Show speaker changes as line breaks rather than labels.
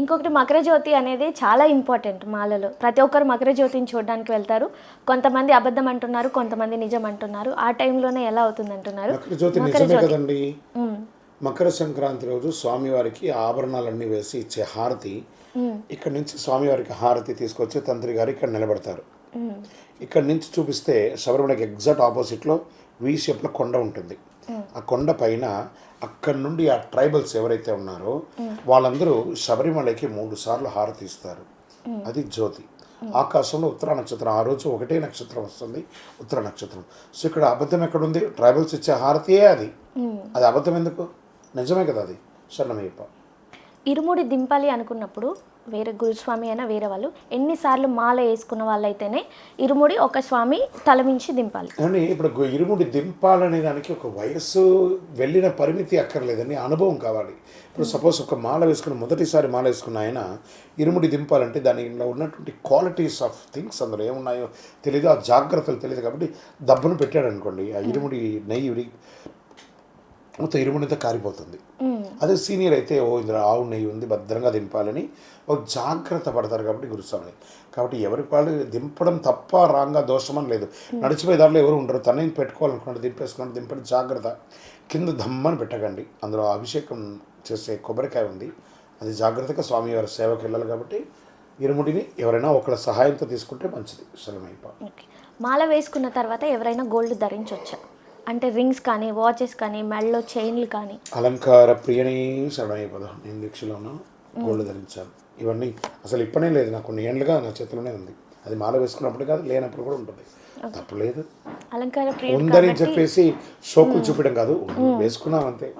ఇంకొకటి మకర జ్యోతి అనేది చాలా ఇంపార్టెంట్ మాలలో. ప్రతి ఒక్కరు మకర జ్యోతిని చూడడానికి వెళ్తారు. కొంతమంది అబద్ధం అంటున్నారు కొంతమంది నిజం అంటున్నారు. ఆ టైంలోనే ఎలా అవుతుంది అంటున్నారు
మకర జ్యోతి
మకర
నిజమే
జ్యోతి.
కదండి.
ఉమ్,
మకర సంక్రాంతి రోజు స్వామివారికి ఆభరణాలన్నీ వేసి ఇచ్చే హారతి. ఇక్కడ నుంచి స్వామివారికి హారతి తీసుకొచ్చి తంత్రి గారు ఇక్కడ నిలబెడతారు. ఇక్కడ నుంచి చూపిస్తే శబరిమలకి ఎగ్జాక్ట్ ఆపోజిట్లో వి షేప్లో కొండ ఉంటుంది. ఆ కొండ పైన అక్కడి నుండి ఆ ట్రైబల్స్ ఎవరైతే ఉన్నారో వాళ్ళందరూ శబరిమలకి మూడు సార్లు హారతి ఇస్తారు. అది జ్యోతి. ఆకాశంలో ఉత్తర నక్షత్రం. ఆ రోజు ఒకటే నక్షత్రం వస్తుంది ఉత్తర నక్షత్రం. సో ఇక్కడ అబద్ధం ఎక్కడుంది? ట్రైబల్స్ ఇచ్చే హారతియే అది. అది అబద్ధం ఎందుకు? నిజమే కదా అది? శరణమయ్యప్ప.
ఇరుముడి దింపాలి అనుకున్నప్పుడు వేరే గురుస్వామి అయినా వేరే వాళ్ళు ఎన్నిసార్లు మాల వేసుకున్న వాళ్ళైతేనే ఇరుముడి ఒక స్వామి తలమించి దింపాలి.
కానీ ఇప్పుడు ఇరుముడి దింపాలనే దానికి ఒక వయస్సు వెళ్ళిన పరిమితి అక్కర్లేదని అనుభవం కావాలి. ఇప్పుడు సపోజ్ ఒక మాల వేసుకున్న మొదటిసారి మాల వేసుకున్న ఆయన ఇరుముడి దింపాలంటే దానిలో ఉన్నటువంటి క్వాలిటీస్ ఆఫ్ థింగ్స్ అందులో ఏమున్నాయో తెలియదు ఆ జాగ్రత్తలు తెలియదు కాబట్టి దబ్బును పెట్టాడు అనుకోండి ఆ ఇరుముడి నెయ్యి మొత్తం ఇరుముడితో కారిపోతుంది. అదే సీనియర్ అయితే ఓ ఇందులో ఆవు నెయ్యి ఉంది భద్రంగా దింపాలని ఒక జాగ్రత్త పడతారు కాబట్టి గురుస్వామి. కాబట్టి ఎవరికి వాళ్ళు దింపడం తప్ప రాంగా దోషమని లేదు. నడిచిపోయే దారిలో ఎవరు ఉండరు. తనే పెట్టుకోవాలనుకున్నాడు దింపేసుకున్నాడు దింపండి జాగ్రత్త. కింద దమ్మని పెట్టకండి. అందులో అభిషేకం చేసే కొబ్బరికాయ ఉంది. అది జాగ్రత్తగా స్వామివారి సేవకి వెళ్ళాలి కాబట్టి ఇరుముడిని ఎవరైనా ఒకళ్ళ సహాయంతో తీసుకుంటే మంచిది. శరణమైప
ఓకే. మాల వేసుకున్న తర్వాత ఎవరైనా గోల్డ్ ధరించవచ్చా అంటే రింగ్స్ కానీ వాచెస్ కానీ మెడలో చైన్లు కానీ.
అలంకార ప్రియనే శరణమైపద నేను దీక్షలో గోల్డ్ ధరించాను. ఇవన్నీ అసలు ఇప్పనే లేదు నాకు కొన్ని ఏళ్ళుగా నా చేతిలోనే ఉంది. అది మాల వేసుకున్నప్పుడు కాదు లేనప్పుడు కూడా ఉంటుంది. తప్పలేదు ఉందని చెప్పేసి షోకులు చూపించడం కాదు వేసుకున్నాం అంతే